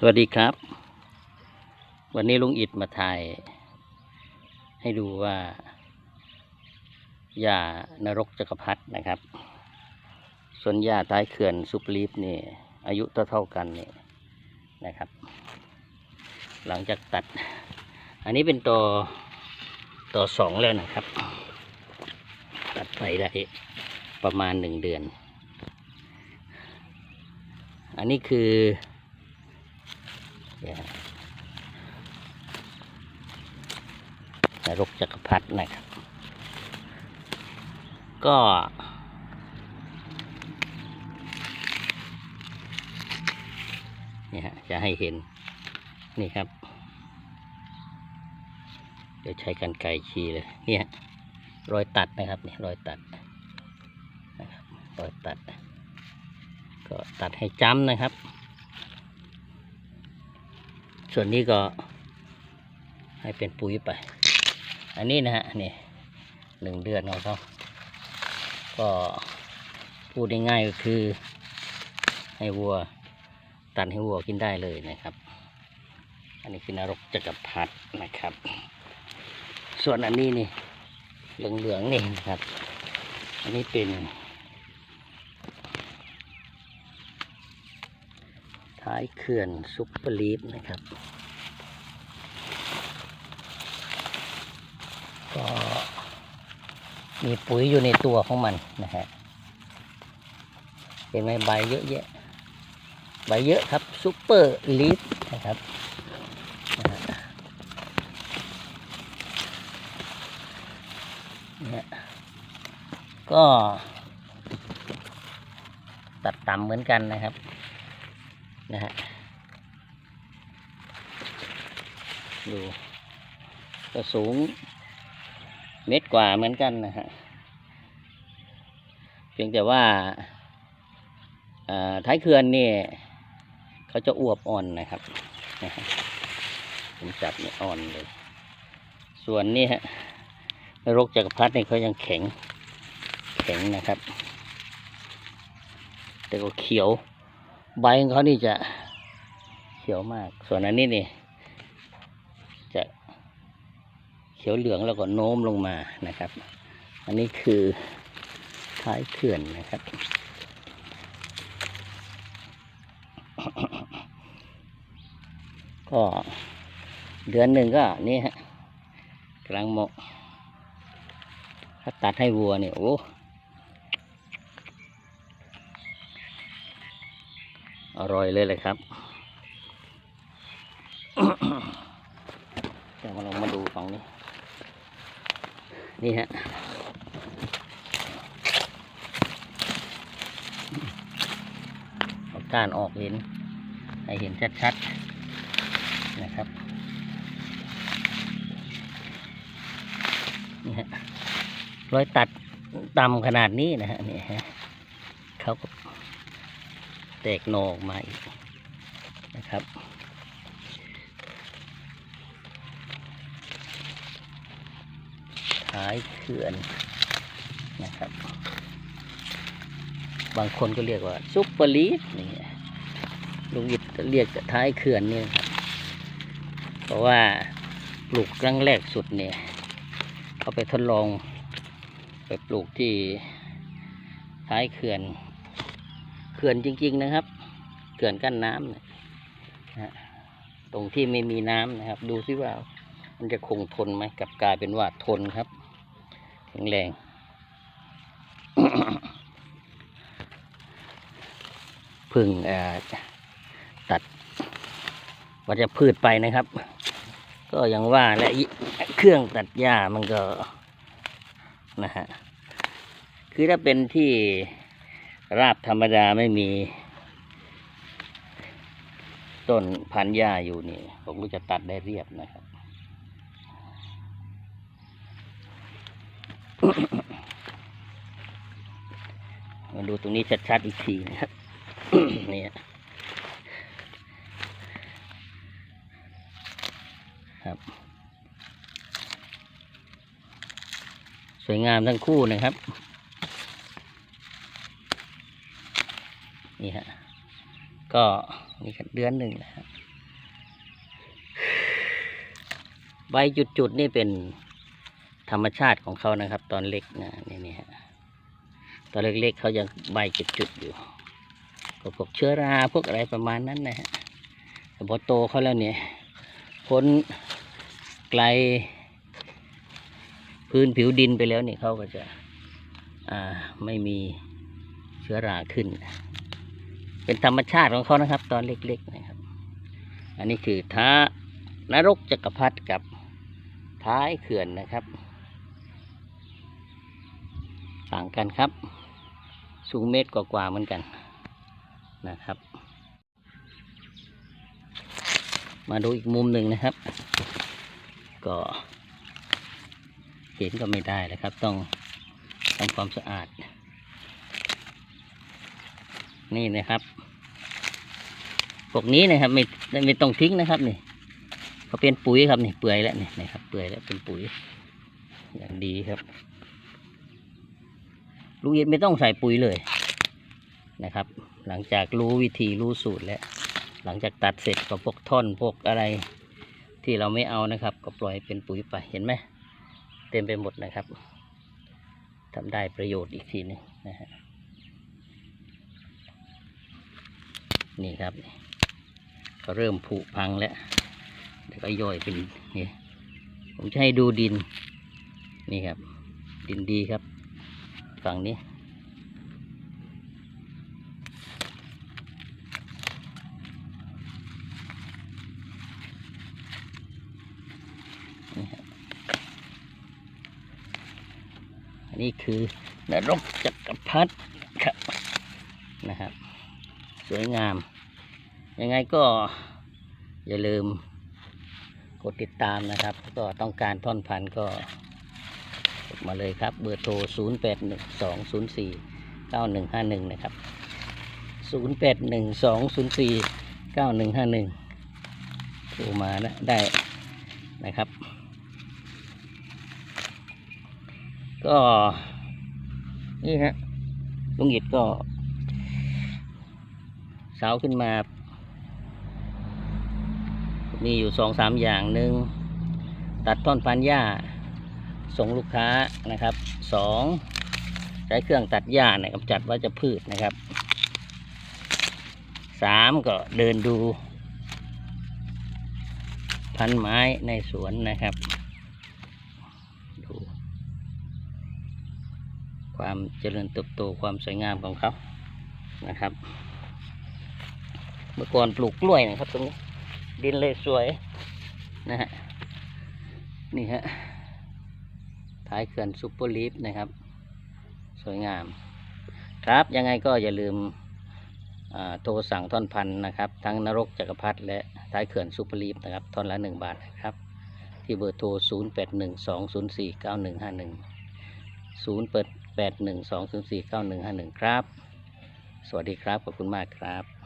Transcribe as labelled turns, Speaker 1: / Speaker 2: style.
Speaker 1: สวัสดีครับ วันนี้ลุงอิดมาถ่าย ให้ดูว่าหญ้านรกจักรพรรดินะครับ ส่วนหญ้าท้ายเขื่อนซุปลีฟนี่ อายุเท่าๆกันนี่นะครับ หลังจากตัด อันนี้เป็นตัวตัวสองแล้วนะครับ ตัดไปได้ประมาณหนึ่งเดือน อันนี้คือ นี่ฮะนรกจักรพรรดินะครับ ก็นี่ฮะจะให้เห็นนี่ครับ เดี๋ยวใช้กันไก่ชีเลยเนี่ยรอยตัดนะครับนี่รอยตัดนะครับรอยตัด ก็ตัดให้จ้ำนะครับ ส่วนนี้ก็ให้เป็นปุ๋ยไป อันนี้นะฮะนี่หนึ่งเดือนของเขาก็พูดง่ายๆก็คือ ให้วัวตัดให้วัวกินได้เลยนะครับ อันนี้คือนรกจักรพรรดินะครับ ส่วนอันนี้นี่เหลืองๆนี่นะครับ อันนี้เป็น ท้ายเขื่อนซุปเปอร์ลีฟนะครับ ก็มีปุ๋ยอยู่ในตัวของมันนะฮะ เห็นไหมใบเยอะแยะ ใบเยอะครับซุปเปอร์ลีฟนะครับนะฮะเนี่ยก็ตัดต่ำเหมือนกันนะครับ นะฮะดูก็สูงเมตรกว่าเหมือนกันนะฮะเพียงแต่ว่าท้ายเขื่อนนี่เขาจะอวบอ่อนนะครับผมจับนี่อ่อนเลย ส่วนนี่ฮะรกจักรพรรดินี่เขายังแข็ง แข็งนะครับ แต่ก็เขียว ใบของเขานี่จะเขียวมาก ส่วนอันนี้นี่ จะเขียวเหลืองแล้วก็โน้มลงมานะครับ อันนี้คือท้ายเขื่อนนะครับ ก็เดือนหนึ่งก็นี่ฮะกลังหมาะถ้าตัดให้วัวเนี่ยโอ้ อร่อยเลยเลยครับเดี๋ยวมาลองมาดูฝั่งนี้ นี่ฮะเอาก้านออกเห็น ให้เห็นชัดๆ นะครับ นี่ฮะรอยตัดต่ำขนาดนี้นะฮะ นี่ฮะเขาก็ แตกหนอออกมาอีกนะครับ ท้ายเขื่อนนะครับ บางคนก็เรียกว่าซุปเปอร์ลีฟนี่ลุงอิดเรียกท้ายเขื่อนนี่ครับเพราะว่าปลูกครั้งแรกสุดเนี่ยเขาไปทดลองไปปลูกที่ท้ายเขื่อน เขื่อนจริง ๆนะครับ เขื่อนกั้นน้ำเนี่ยนะฮะตรงที่ไม่มีน้ำนะครับ ดูซิว่ามันจะคงทนไหมกับกลายเป็นว่าทนครับแข็งแรงพึ่งเอ่อตัดวัชพืชไปนะครับ ก็ยังว่าและเครื่องตัดหญ้ามันก็นะฮะคือถ้าเป็นที่ ราบธรรมดาไม่มี ต้นพันหญ้าอยู่นี่ ผมก็จะตัดได้เรียบนะครับ มาดูตรงนี้ชัดๆอีกทีนะครับเนี่ยครับ สวยงามทั้งคู่นะครับ นี่ฮะ ก็มีเดือนหนึ่งนะฮะใบจุดๆนี่เป็นธรรมชาติของเขานะครับ ตอนเล็กนะนี่นี่ฮะตอนเล็กๆเขายังใบจุดๆอยู่ก็พวกเชื้อราพวกอะไรประมาณนั้นนะฮะแต่พอโตเขาแล้วเนี่ยพ้นไกลพื้นผิวดินไปแล้วเนี่ยเขาก็จะอ่าไม่มีเชื้อราขึ้น เป็นธรรมชาติของเขานะครับ ตอนเล็กๆนะครับ อันนี้คือท้านรกจักรพรรดิกับท้ายเขื่อนนะครับ ต่างกันครับ สูงเมตรกว่าๆเหมือนกันนะครับ มาดูอีกมุมหนึ่งนะครับ ก็เห็นก็ไม่ได้นะครับ ต้องทำความสะอาด นี่นะครับพวกนี้นะครับไม่ไม่ต้องทิ้งนะครับนี่เขาเป็นปุ๋ยครับนี่เปื่อยแล้วนี่นะครับเปื่อยแล้วเป็นปุ๋ย อย่างดีครับลูกเย็นไม่ต้องใส่ปุ๋ยเลยนะครับ หลังจากรู้วิธีรู้สูตรแล้วหลังจากตัดเสร็จก็พวกท่อนพวกอะไรที่เราไม่เอานะครับ ก็ปล่อยเป็นปุ๋ยไปเห็นไหมเต็มไปหมดนะครับทำได้ประโยชน์อีกทีหนึงนะฮะ นี่ครับ ก็เริ่มผุพังแล้วเดี๋ยวก็ย่อยเป็นนี่ผมจะให้ดูดิน นี่ครับ ดินดีครับ ฝั่งนี้ นี่อันนี้คือนรกจักรพรรดิครับนะครับ สวยงาม ยังไงก็อย่าลืมกดติดตามนะครับ ก็ต้องการท่อนพันก็กดมาเลยครับ เบอร์โทร 0 8 1 2 0 4 9 1 5 1 นะครับ 0 8 1 2 0 4 9 1 5 1 โทรมานะได้นะครับ ก็ นี่ฮะลุงหิดก็ เสาขึ้นมา มีอยู่สองสามอย่างหนึ่งตัดท่อนพันหญ้า ส่งลูกค้านะครับสองใช้เครื่องตัดหญ้าเนี่ยกำจัดวัชพืชนะครับสามก็เดินดู พันไม้ในสวนนะครับ ดู ความเจริญเติบโตความสวยงามของเขานะครับ เมื่อก่อนปลูกกล้วยนะครับตรงนี้ ดินเลยสวยนะฮะนี่ฮะท้ายเขื่อนซุปเปอร์ลีฟนะครับ สวยงาม ครับยังไงก็อย่าลืมโทรสั่งท่อนพันนะครับ ทั้งนรกจักรพรรดิและท้ายเขื่อนซุปเปอร์ลีฟนะครับท่อนละหนึ่งบาทนะครับ ที่เบอร์โทร 0 8 1 2 0 4 9 1 5 1 0 8 1 2 0 4 9 1 5 1 ครับ สวัสดีครับ ขอบคุณมากครับ